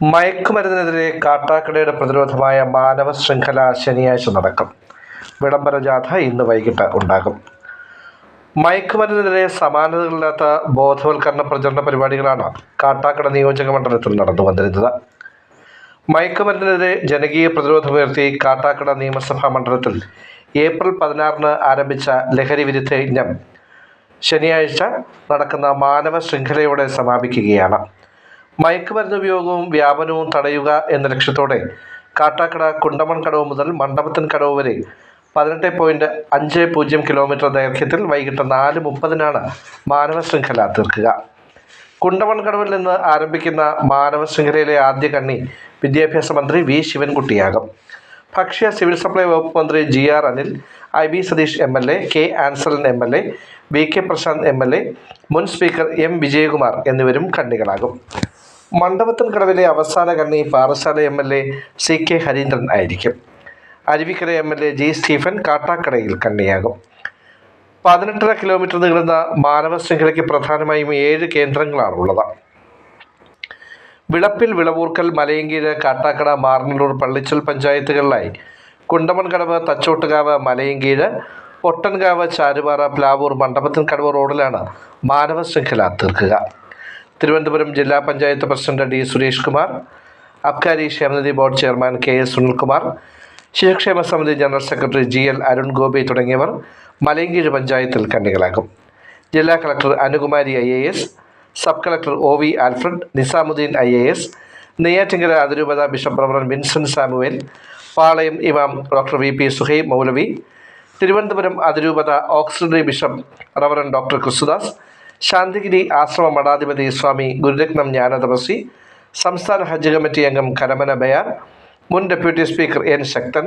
മയക്കുമരുന്നിനെതിരെ കാട്ടാക്കടയുടെ പ്രതിരോധമായ മാനവ ശൃംഖല ശനിയാഴ്ച നടക്കും. വിളംബര ജാഥ ഇന്ന് വൈകിട്ട് ഉണ്ടാകും. മയക്കുമരുന്നിനെതിരെ സമാനതകളില്ലാത്ത ബോധവൽക്കരണ പ്രചരണ പരിപാടികളാണ് കാട്ടാക്കട നിയോജക മണ്ഡലത്തിൽ നടന്നു വന്നിരുന്നത്. മയക്കുമരുന്നിനെതിരെ ജനകീയ പ്രതിരോധമുയർത്തി കാട്ടാക്കട നിയമസഭാ മണ്ഡലത്തിൽ ഏപ്രിൽ പതിനാറിന് ആരംഭിച്ച ലഹരി വിരുദ്ധ യജ്ഞം ശനിയാഴ്ച നടക്കുന്ന മാനവ ശൃംഖലയോടെ സമാപിക്കുകയാണ്. മയക്കുമരുന്ന് ഉപയോഗവും വ്യാപനവും തടയുക എന്ന ലക്ഷ്യത്തോടെ കാട്ടാക്കട കുണ്ടമൺ കടവ് മുതൽ മണ്ഡപത്തിൻ കടവ് വരെ പതിനെട്ട് പോയിന്റ് അഞ്ച് പൂജ്യം കിലോമീറ്റർ ദൈർഘ്യത്തിൽ വൈകിട്ട് നാല് മുപ്പതിനാണ് മാനവ ശൃംഖല തീർക്കുക. കുണ്ടമൺ കടവിൽ നിന്ന് ആരംഭിക്കുന്ന മാനവ ശൃംഖലയിലെ ആദ്യ കണ്ണി വിദ്യാഭ്യാസ മന്ത്രി വി. ശിവൻകുട്ടിയാകും. ഭക്ഷ്യ സിവിൽ സപ്ലൈ വകുപ്പ് മന്ത്രി G R Anil I B Satheesh M L A K Ansalan M L A V K Prasanth M L A മുൻ സ്പീക്കർ എം വിജയകുമാർ എന്നിവരും കണ്ണികളാകും. മണ്ഡപത്തിൻ കടവിലെ അവസാന കണ്ണി Parassala M L A C K Harindran ആയിരിക്കും. Aruvikkara M L A G Stephen കാട്ടാക്കടയിൽ കണ്ണിയാകും. പതിനെട്ടര കിലോമീറ്റർ നീളുന്ന മാനവ ശൃംഖലയ്ക്ക് പ്രധാനമായും ഏഴ് കേന്ദ്രങ്ങളാണുള്ളത്. വിളപ്പിൽ വിളവൂർക്കൽ മലയങ്കീഴ് കാട്ടാക്കട മാർന്നല്ലൂർ പള്ളിച്ചൽ പഞ്ചായത്തുകളിലായി. കുണ്ടമൺകടവ് തച്ചോട്ടുകാവ് മലയങ്കീഴ് ഒട്ടൻകാവ് ചാരുപാറ പ്ലാവൂർ മണ്ഡപത്തിൻ കടവ് റോഡിലാണ് മാനവ ശൃംഖല തീർക്കുക. തിരുവനന്തപുരം ജില്ലാ പഞ്ചായത്ത് പ്രസിഡന്റ് ഡി സുരേഷ് കുമാർ അബ്കാരി ക്ഷേമനിധി board chairman K S Sunilkumar ശിശുക്ഷേമ സമിതി general secretary G L Arun Gopi തുടങ്ങിയവർ മലയങ്കീഴ് പഞ്ചായത്തിൽ കണ്ണികളാകും. ജില്ലാ collector Anukumari I A S sub collector O V Alfred Nizamuddin I A S Neyyattinkara അതിരൂപത ബിഷപ്പ് റവറൻ വിൻസെന്റ് സാമുവേൽ പാളയം ഇമാം ഡോക്ടർ വി പി സുഹൈബ് മൗലവി തിരുവനന്തപുരം അതിരൂപത auxiliary bishop reverend doctor Christudas Santhigiri ആശ്രമ മഠാധിപതി സ്വാമി ഗുരുരത്നം ജ്ഞാനതപസി സംസ്ഥാന ഹജ്ജ് കമ്മിറ്റി അംഗം കരമന ബയാർ മുൻ ഡെപ്യൂട്ടി സ്പീക്കർ എൻ ശക്തൻ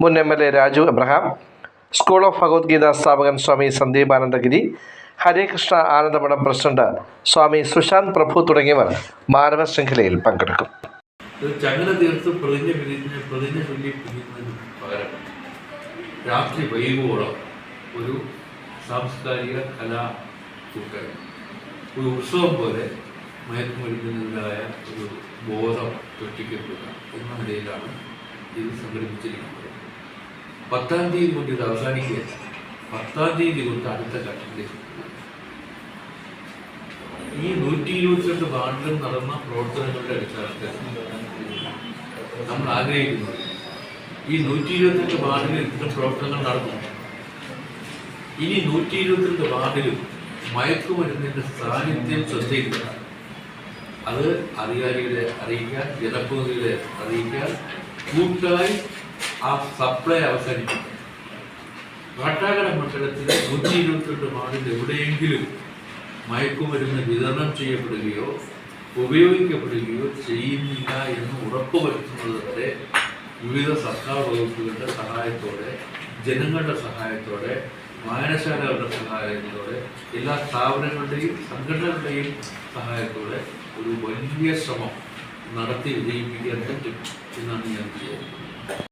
മുൻ M L A Raju Abraham school of Bhagavad Gita സ്ഥാപകൻ സ്വാമി സന്ദീപാനന്ദഗിരി ഹരേ കൃഷ്ണ ആനന്ദമഠം പ്രസിഡന്റ് സ്വാമി സുശാന്ത് പ്രഭു തുടങ്ങിയവർ മാനവ ശൃംഖലയിൽ പങ്കെടുക്കും. ചങ്ങല രാത്രി വൈകുവോളം ഒരു സാംസ്കാരിക കലാ കൂട്ടായ്മ ഒരു ഉത്സവം പോലെ ഒരു ബോധം സൃഷ്ടിക്കപ്പെടുക എന്ന നിലയിലാണ് ഇത് സംഘടിപ്പിച്ചിരിക്കുന്നത്. പത്താം തീയതി ഇത് അവസാനിക്കുക പത്താം തീയതി തൊട്ട് അടുത്ത ഘട്ടത്തിലേക്ക് ഈ നൂറ്റി ഇരുപത്തിരണ്ട് വാർഡിലും നടന്ന പ്രവർത്തനങ്ങളുടെ അടിസ്ഥാനത്തിൽ നമ്മൾ ആഗ്രഹിക്കുന്നത് ഈ നൂറ്റി ഇരുപത്തിരണ്ട് വാർഡിൽ ഇത്തരം പ്രവർത്തനങ്ങൾ നടന്നു ഇനി നൂറ്റി ഇരുപത്തിരണ്ട് വാർഡിലും മയക്കുമരുന്നിന്റെ സാന്നിധ്യം ശ്രദ്ധയില്ല അത് അധികാരികളെ അറിയിക്കാൻ ജനപ്രതിനിധികളെ അറിയിക്കാൻ കൂട്ടായി ആ സപ്ലൈ അവസാനിപ്പിക്കും. കാട്ടാക്കട മണ്ഡലത്തിലെ നൂറ്റി ഇരുപത്തിരണ്ട് വാർഡിൽ എവിടെയെങ്കിലും മയക്കുമരുന്ന് വിതരണം ചെയ്യപ്പെടുകയോ ഉപയോഗിക്കപ്പെടുകയോ ചെയ്യുന്നില്ല എന്ന് ഉറപ്പുവരുത്തുന്നത് വരെ വിവിധ സർക്കാർ വകുപ്പുകളുടെ സഹായത്തോടെ ജനങ്ങളുടെ സഹായത്തോടെ വായനശാലകളുടെ സഹായത്തോടെ എല്ലാ സ്ഥാപനങ്ങളുടെയും സംഘടനകളുടെയും സഹായത്തോടെ ഒരു വലിയ ശ്രമം നടത്തി വിജയിപ്പിക്കാൻ പറ്റും എന്നാണ് ഞാൻ വിചാരിക്കുന്നത്.